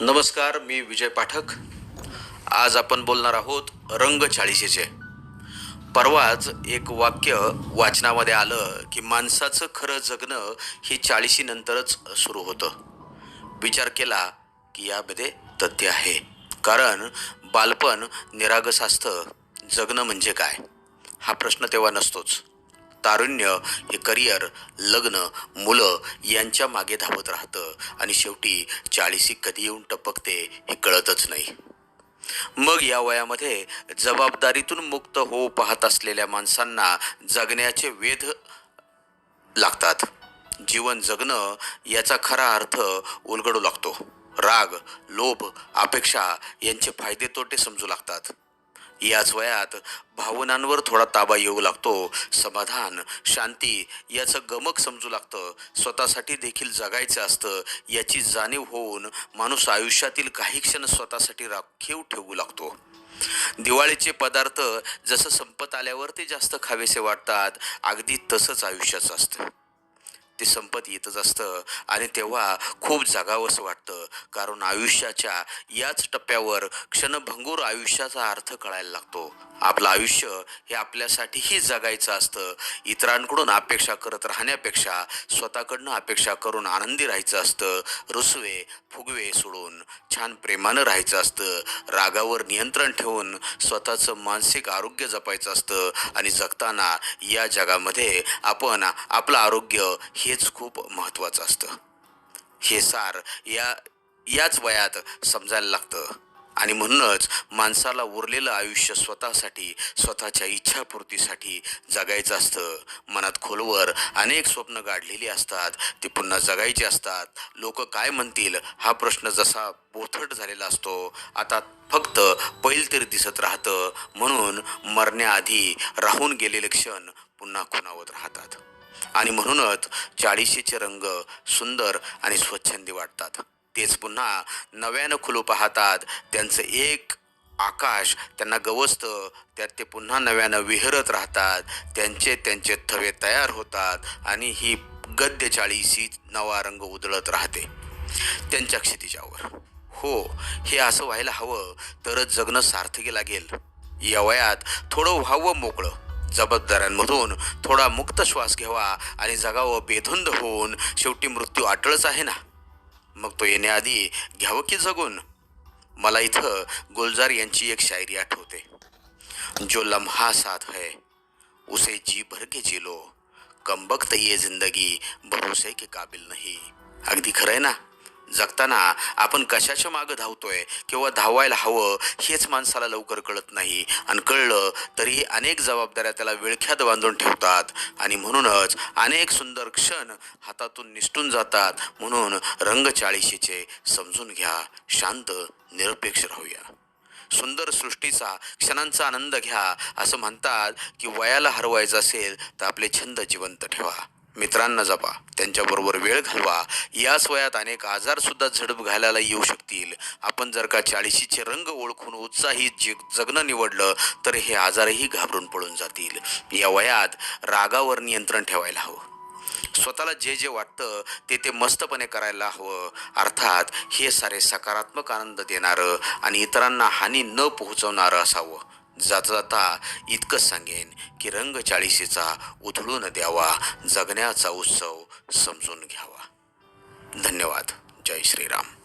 नमस्कार मी विजय पाठक. आज आपण बोलणार आहोत रंग चाळीशीचे. परवाच एक वाक्य वाचनामध्ये आलं की माणसाचं खरं जगणं हे चाळीशीनंतरच सुरू होतं. विचार केला की यामध्ये तथ्य आहे. कारण बालपण निरागस असतं जगणं म्हणजे काय? हा प्रश्न तेव्हा नसतोच. तारुण्य हे करिअर लग्न मुलं यांच्या मागे धावत राहतं. आणि शेवटी चाळीसी कधी येऊन टपकते हे कळतच नाही. मग या वयामध्ये जबाबदारीतून मुक्त होऊ पाहत असलेल्या माणसांना जगण्याचे वेध लागतात. जीवन जगणं याचा खरा अर्थ उलगडू लागतो. राग लोभ अपेक्षा यांचे फायदे तोटे समजू लागतात. याच वयात भावनांवर थोडा ताबा येऊ लागतो. समाधान शांती याचं गमक समजू लागतं. स्वतःसाठी देखील जगायचं असतं याची जाणीव होऊन माणूस आयुष्यातील काही क्षण स्वतःसाठी राखीव ठेवू लागतो. दिवाळीचे पदार्थ जसं संपत आल्यावर ते जास्त खावेसे वाटतात अगदी तसंच आयुष्याचं असतं. ते संपत येतच असतं. आणि तेव्हा खूप जागावंसं वाटतं. कारण आयुष्याच्या याच टप्प्यावर क्षणभंगूर आयुष्याचा अर्थ कळायला लागतो. आपलं आयुष्य हे आपल्यासाठीही जगायचं असतं. इतरांकडून अपेक्षा करत राहण्यापेक्षा स्वतःकडनं अपेक्षा करून आनंदी राहायचं असतं. रुसवे फुगवे सोडून छान प्रेमानं राहायचं असतं. रागावर नियंत्रण ठेवून स्वतःचं मानसिक आरोग्य जपायचं असतं. आणि जगताना या जगामध्ये आपण आपलं आरोग्य हेच खूप महत्त्वाचं असतं. हे सार या याच वयात समजायला लागतं. आणि म्हणूनच माणसाला उरलेलं आयुष्य स्वतःसाठी स्वतःच्या इच्छापूर्तीसाठी जगायचं असतं. मनात खोलवर अनेक स्वप्न गाडलेली असतात ती पुन्हा जगायची असतात. लोक काय म्हणतील हा प्रश्न जसा बोथट झालेला असतो आता फक्त पैलतीर दिसत राहतं. म्हणून मरण्याआधी राहून गेलेले क्षण पुन्हा खुणावत राहतात. आणि म्हणूनच चाळीशीचे रंग सुंदर आणि स्वच्छंदी वाटतात. तेच पुन्हा नव्यानं खुलू पाहतात. त्यांचं एक आकाश त्यांना गवसतं त्यात ते पुन्हा नव्यानं विहरत राहतात. त्यांचे त्यांचे थवे तयार होतात आणि ही गद्य चाळीशी नवा रंग उधळत राहते. त्यांच्या क्षितिजावर. हो हे असं व्हायला हवं तरच जगणं सार्थकी लागेल. या वयात थोडं व्हावं मोकळं. जबाबदाऱ्यांमधून थोडा मुक्त श्वास घ्यावा आणि जगावं बेधुंद होऊन शेवटी मृत्यू आटळच आहे ना? मग तो येण्याआधी घ्यावं की जगून? मला इथं गुलजार यांची एक शायरी आठवते. जो लम्हा साथ है उसे जी भर के जी लो ये जिंदगी भरोसे के काबिल नाही. अगदी खरं आहे ना? जगताना आपण कशाच्या मागं धावतोय किंवा धावायला हवं हेच माणसाला लवकर कळत नाही. आणि कळलं तरीही अनेक जबाबदाऱ्या त्याला विळख्यात बांधून ठेवतात. आणि म्हणूनच अनेक सुंदर क्षण हातातून निसटून जातात. म्हणून रंगचाळीशीचे समजून घ्या. शांत निरपेक्ष राहूया. सुंदर सृष्टीचा क्षणांचा आनंद घ्या. असं म्हणतात की वयाला हरवायचं असेल तर आपले छंद जिवंत ठेवा. मित्रांना जपा. त्यांच्याबरोबर वेळ घालवा. याच वयात अनेक आजारसुद्धा झडप घालायला येऊ शकतील. आपण जर का चाळीशीचे रंग ओळखून उत्साही जग जगणं निवडलं तर हे आजारही घाबरून पळून जातील. या वयात रागावर नियंत्रण ठेवायला हवं. स्वतःला जे जे वाटतं ते ते मस्तपणे करायला हवं. अर्थात हे सारे सकारात्मक आनंद देणारं आणि इतरांना हानी न पोहोचवणारं असावं. जाता जाता इतकंच सांगेन की रंग चाळीशीचा उधळून द्यावा जगण्याचा उत्सव समजून घ्यावा. धन्यवाद. जय श्रीराम.